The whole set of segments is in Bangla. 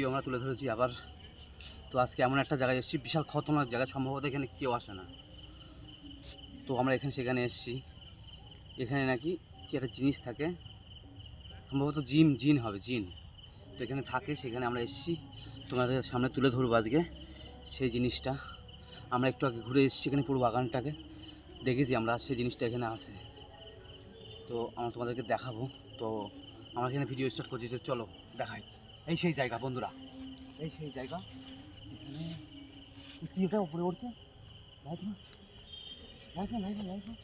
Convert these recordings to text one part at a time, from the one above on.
ভিডিও আমরা তুলে ধরেছি আবার। তো আজকে এমন একটা জায়গায় এসেছি, বিশাল খতরনাক জায়গা, সম্ভবত এখানে কেউ আসে না। তো আমরা এখানে সেখানে এসেছি। এখানে নাকি কি একটা জিনিস থাকে, সম্ভবত জিন জিন হবে, জিন। তো এখানে থাকে, সেখানে আমরা এসেছি। তোমাদের সামনে তুলে ধরবো আজকে সেই জিনিসটা। আমরা একটু আগে ঘুরে এসেছি এখানে পুরো বাগানটাকে। দেখেছি আমরা সেই জিনিসটা এখানে আছে। তো আমরা তোমাদেরকে দেখাবো। তো আমরা এখানে ভিডিও স্টার্ট করছি চলো দেখাই। এই সেই জায়গা, বন্ধুরা। এই সেই জায়গা। কি ওটা উপরে উঠছে? লাইট না? লাইট না লাইট না লাইট না?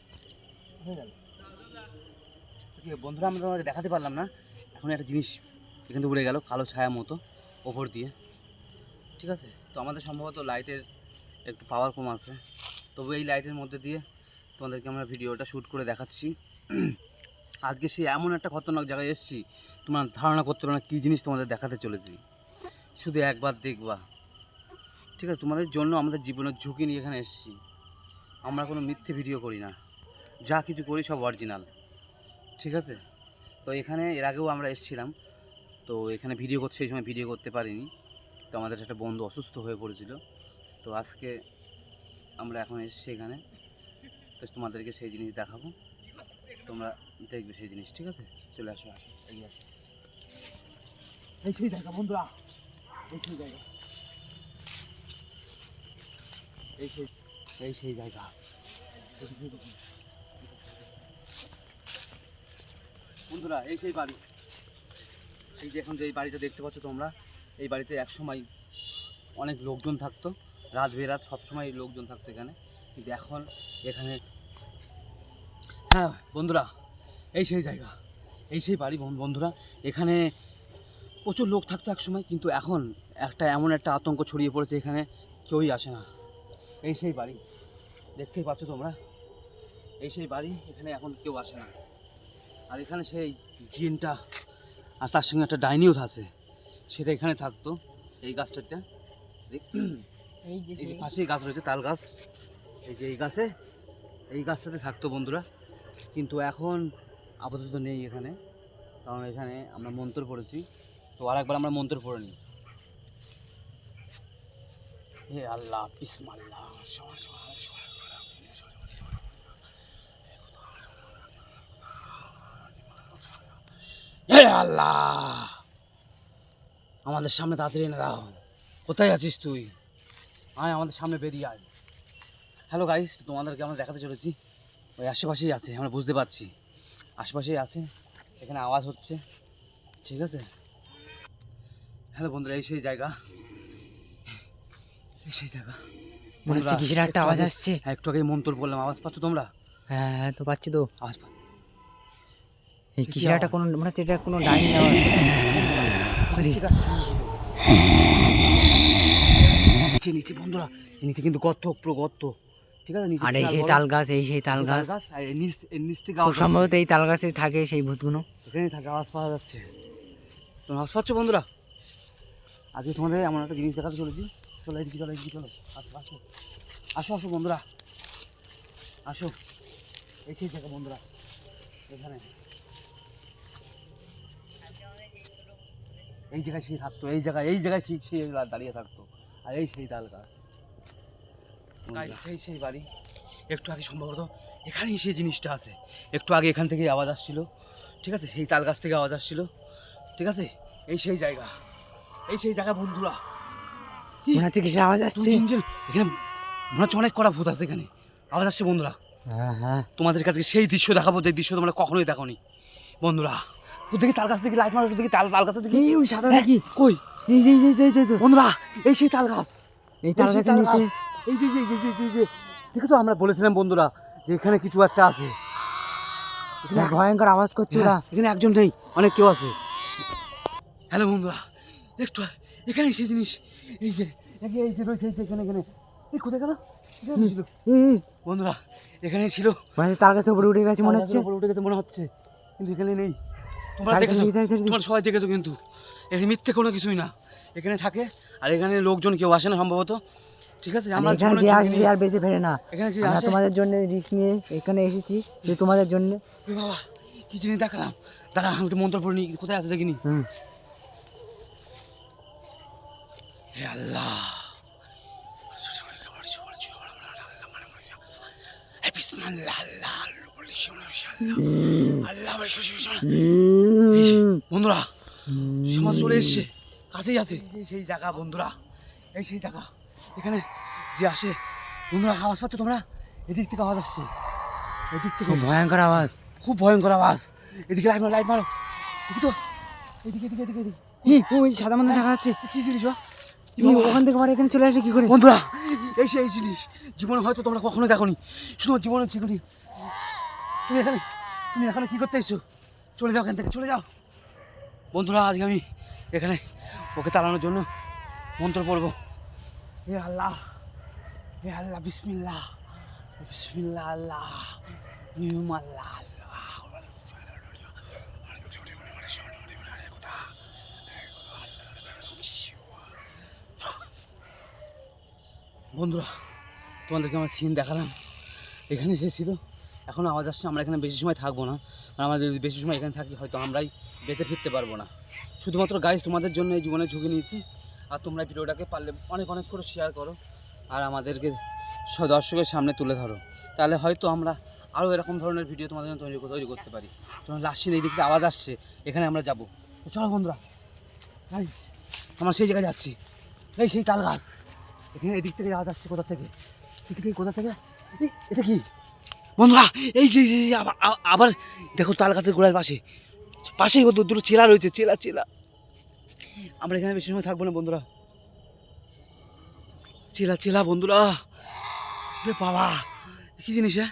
বন্ধুরা, আমরা তোমাদের দেখাতে পারলাম না। এখন একটা জিনিস এখান থেকে উড়ে গেল, কালো ছায়া মতো, ওপর দিয়ে। ঠিক আছে? তো আমাদের সম্ভবত লাইটের একটু পাওয়ার কম আছে। তবু এই লাইটের মধ্যে দিয়ে তোমাদেরকে আমরা ভিডিওটা শ্যুট করে দেখাচ্ছি। আজকে সে এমন একটা খতরনাক জায়গায় এসেছি, তোমার ধারণা করতে পারো না কী জিনিস তোমাদের দেখাতে চলেছি। শুধু একবার দেখবা। ঠিক আছে, তোমাদের জন্য আমাদের জীবনের ঝুঁকি নিয়ে এখানে এসেছি। আমরা কোনো মিথ্যে ভিডিও করি না। যা কিছু করি সব অরিজিনাল ঠিক আছে? তো এখানে, এর আগেও আমরা এসেছিলাম। তো এখানে ভিডিও করতে, সেই সময় ভিডিও করতে পারিনি। তো আমাদের একটা বন্ধু অসুস্থ হয়ে পড়েছিল। তো আজকে আমরা এখন এসেছি এখানে। তো তোমাদেরকে সেই জিনিস দেখাবো। তোমরা দেখবে সেই জিনিস ঠিক আছে? চলে আসো আসো এগিয়ে আসো। এই সেই জায়গা বন্ধুরা। এই সেই জায়গা। এই সেই এই সেই জায়গা। বন্ধুরা এই সেই বাড়ি। এই যে এখন যে এই বাড়িটা দেখতে পাচ্ছ তোমরা এই বাড়িতে একসময় অনেক লোকজন থাকতো। রাত বেরাত সবসময় লোকজন থাকতো এখানে। কিন্তু এখন এখানে হ্যাঁ বন্ধুরা, এই সেই জায়গা, এই সেই বাড়ি বন্ধুরা, এখানে প্রচুর লোক থাকতো এক সময় কিন্তু এখন একটা এমন একটা আতঙ্ক ছড়িয়ে পড়েছে এখানে, কেউই আসে না। এই সেই বাড়ি, দেখতেই পাচ্ছ তোমরা, এই সেই বাড়ি, এখানে এখন কেউ আসে না। আর এখানে সেই জিনটা, আর তার সঙ্গে একটা ডাইনিও আছে, সেটা এখানে থাকতো, এই গাছটাতে। এই যে পাশেই গাছ রয়েছে, তাল গাছ। এই যে এই গাছে, এই গাছটাতে থাকতো বন্ধুরা। কিন্তু এখন আপাতত নেই এখানে। কারণ এখানে আমরা মন্ত্র পড়েছি। তো আর একবার আমরা মন্ত্র পড়ে নিই। হে আল্লাহ হে আল্লাহ, আমাদের সামনে তাড়াতাড়ি এনে দাও। কোথায় আছিস তুই? আয়, আমাদের সামনে বেরিয়ে আয়। হ্যালো গাইস তোমাদেরকে আমরা দেখাতে চলেছি। ওই আশেপাশেই আছে আমরা বুঝতে পারছি। আশেপাশেই আছে এখানে আওয়াজ হচ্ছে ঠিক আছে? হ্যালো বন্ধুরা এই সেই জায়গা। এই সেই জায়গা। মনে হচ্ছে কিসের একটা আওয়াজ আসছে। হ্যাঁ একটু আগে মন্তর বললাম আওয়াজ পাচ্ছ তোমরা? হ্যাঁ হ্যাঁ তো পাচ্ছি তো। আওয়াজ এই কিসের একটা কোনো মনে হচ্ছে এটা কোনো ডাইনি আওয়াজ। নিচে নিচে বন্ধুরা নিচে কিন্তু গর্ত পুরো গর্ত। ঠিক আছে? আর এই সেই তাল গাছ এই সেই তাল গাছ খুব সম্ভবত এই তাল গাছে থাকে সেই ভূতগুলো। এখানেই থাকে আওয়াজ পাওয়া যাচ্ছে। তোমরা আওয়াজ পাচ্ছ বন্ধুরা? আজকে তোমাদের এমন একটা জিনিস দেখাতে চলেছি। চলো এদিকে চলো এদিকে চলো। আসো আসো। আসো আসো বন্ধুরা। আসো। এই সেই জায়গা বন্ধুরা। এখানে। এই জায়গায় সেই থাকতো এই জায়গায় এই জায়গায় সেই দাঁড়িয়ে থাকতো। আর এই সেই তাল গাছ সেই সেই বাড়ি। একটু আগে সম্ভবত এখানেই সেই জিনিসটা আছে। একটু আগে এখান থেকেই আওয়াজ আসছিল। ঠিক আছে? সেই তাল গাছ থেকে আওয়াজ আসছিল। ঠিক আছে? এই সেই জায়গা। এই সেই জায়গা বন্ধুরা? মনে হচ্ছে কিসের আওয়াজ আসছে? এখানে মনে হচ্ছে অনেক কড়া ভূত আছে এখানে। আওয়াজ আসছে বন্ধুরা। হ্যাঁ হ্যাঁ। তোমাদের কাছে সেই দৃশ্য দেখাবো যে দৃশ্য তোমরা কখনোই দেখোনি। বন্ধুরা তাল গাছ থেকে লাইট মারো তাল তাল দিকে ওই সাদাটা কি কই? এই এই এই বন্ধুরা এই সেই তাল গাছ। এই তাল গাছের নিচে? এই যে এই যে এই যে, দেখো তো আমরা বলেছিলাম বন্ধুরা যে এখানে কিছু একটা আছে। এখানে ভয়ঙ্কর আওয়াজ করছে ওরা। হ্যাঁ, এখানে একজন নেই অনেক কেউ আছে। হ্যালো বন্ধুরা একটু এখানে সেই জিনিস। এই যে এই যে- রয়েছে এই যে এখানে এখানে। এই কোথায় গেল? বন্ধুরা এখানে ছিল। মানে তার কাছে উপরে উঠে গেছে মনে হচ্ছে? উপরে উঠে গেছে মনে হচ্ছে কিন্তু এখানে নেই। তোমরা দেখেছ। তোমরা সবাই দেখেছ কিন্তু। এখানে মিথ্যে কোনো কিছুই না। এখানে থাকে আর এখানে লোকজন কেউ আসে না সম্ভবত। ঠিক আছে আমরা এখানে যে আসে আর বেঁচে ফেরে না। আমরা তোমাদের জন্য রিস্ক নিয়ে এখানে এসেছি যে তোমাদের জন্য। বাবা কি জিনিস দেখালাম? দাঁড়া আমি একটু মন্ত্র পড়ে কোথায় আছে দেখিনি? হে আল্লাহ, বন্ধুরা সমাজ চলে এসছে কাছেই আছে। সেই জায়গা বন্ধুরা এই সেই জায়গা। এখানে যে আসে বন্ধুরা আওয়াজ পাচ্ছ তোমরা? এদিক থেকে আওয়াজ আসছে। এদিক থেকে। ভয়ঙ্কর আওয়াজ। খুব ভয়ঙ্কর আওয়াজ। এদিকে লাইট মারো লাইট মারো। দেখি তো। এদিকে এদিকে এদিকে এদিকে। ই ওই সাদা মধ্যে দেখা যাচ্ছে। কি জিনিস ওখান থেকে আবার এখানে চলে আসে কি করে? বন্ধুরা এই সেই জিনিস। জীবনে হয়তো তোমরা কখনো দেখোনি। শুনো জীবনে চিকুনি তুমি এখানে তুমি এখানে কি করতে এসছো? চলে যাও এখান থেকে চলে যাও। বন্ধুরা আজকে আমি এখানে ওকে তাড়ানোর জন্য মন্ত্র পড়ব। আল্লাহ এ আল্লাহ বিসমিল্লাহ বিসমিল্লাহ আল্লাহ নিয়ম আল্লাহ আল্লাহ বন্ধুরা, তোমাদেরকে আমার সিন দেখালাম। এখানে এসেছিল এখন আওয়াজ আসছে, আমরা এখানে বেশি সময় থাকব না। আর আমাদের যদি বেশি সময় এখানে থাকি, হয়তো আমরাই বেঁচে ফিরতে পারব না। শুধুমাত্র গাইজ তোমাদের জন্য এই জীবনে ঝুঁকি নিয়েছি। আর তোমরা ভিডিওটাকে পারলে অনেক অনেক করে শেয়ার করো আর আমাদেরকে দর্শকের সামনে তুলে ধরো। তাহলে হয়তো আমরা আরও এরকম ধরনের ভিডিও তোমাদের জন্য তৈরি তৈরি করতে পারি। তোমার লাস্টের এই দিক আওয়াজ আসছে, এখানে আমরা যাব। চলো বন্ধুরা ভাই আমরা সেই জায়গায় যাচ্ছি। এই সেই তাল গাছ। এখানে এদিক থেকে আওয়াজ আসছে কোথা থেকে? এদিক থেকে কোথা থেকে? এটা কি? বন্ধুরা, এই যে আবার দেখো তাল গাছের গোড়ার পাশে। পাশেই ও দু- দুটো চেলা রয়েছে চেলা চেলা আমরা এখানে বেশি সময় থাকব না বন্ধুরা। চেলা চেলা বন্ধুরা। রে বাবা কি জিনিস হ্যাঁ?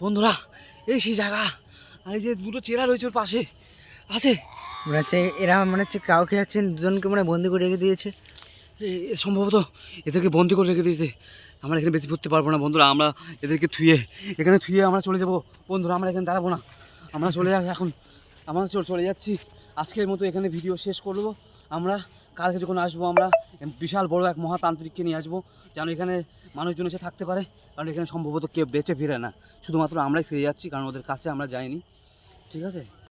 বন্ধুরা এই সেই জায়গা। আর এই যে দুটো চেলা রয়েছে ওর পাশে আছে? মনে হচ্ছে এরা মনে হচ্ছে কাউকে যাচ্ছে দুজনকে মনে হয় বন্দি করে রেখে দিয়েছে। সম্ভবত এদেরকে বন্দি করে রেখে দিয়েছে। আমরা এখানে বেশি ঘুরতে পারব না বন্ধুরা। আমরা এদেরকে থুয়ে এখানে থুয়ে আমরা চলে যাব। বন্ধুরা আমরা এখানে দাঁড়াবো না। আমরা চলে যাই এখন। আমরা চলে যাচ্ছি। আজকের মতো এখানে ভিডিও শেষ করব। আমরা কালকে যখন আসব, আমরা বিশাল বড় এক মহাতান্ত্রিককে নিয়ে আসব, যেন এখানে মানুষজন এসে থাকতে পারে, কারণ এখানে সম্ভবত কেউ বেঁচে ফিরে না। শুধুমাত্র আমরাই ফিরে যাচ্ছি, কারণ ওদের কাছে আমরা যাইনি। ঠিক আছে?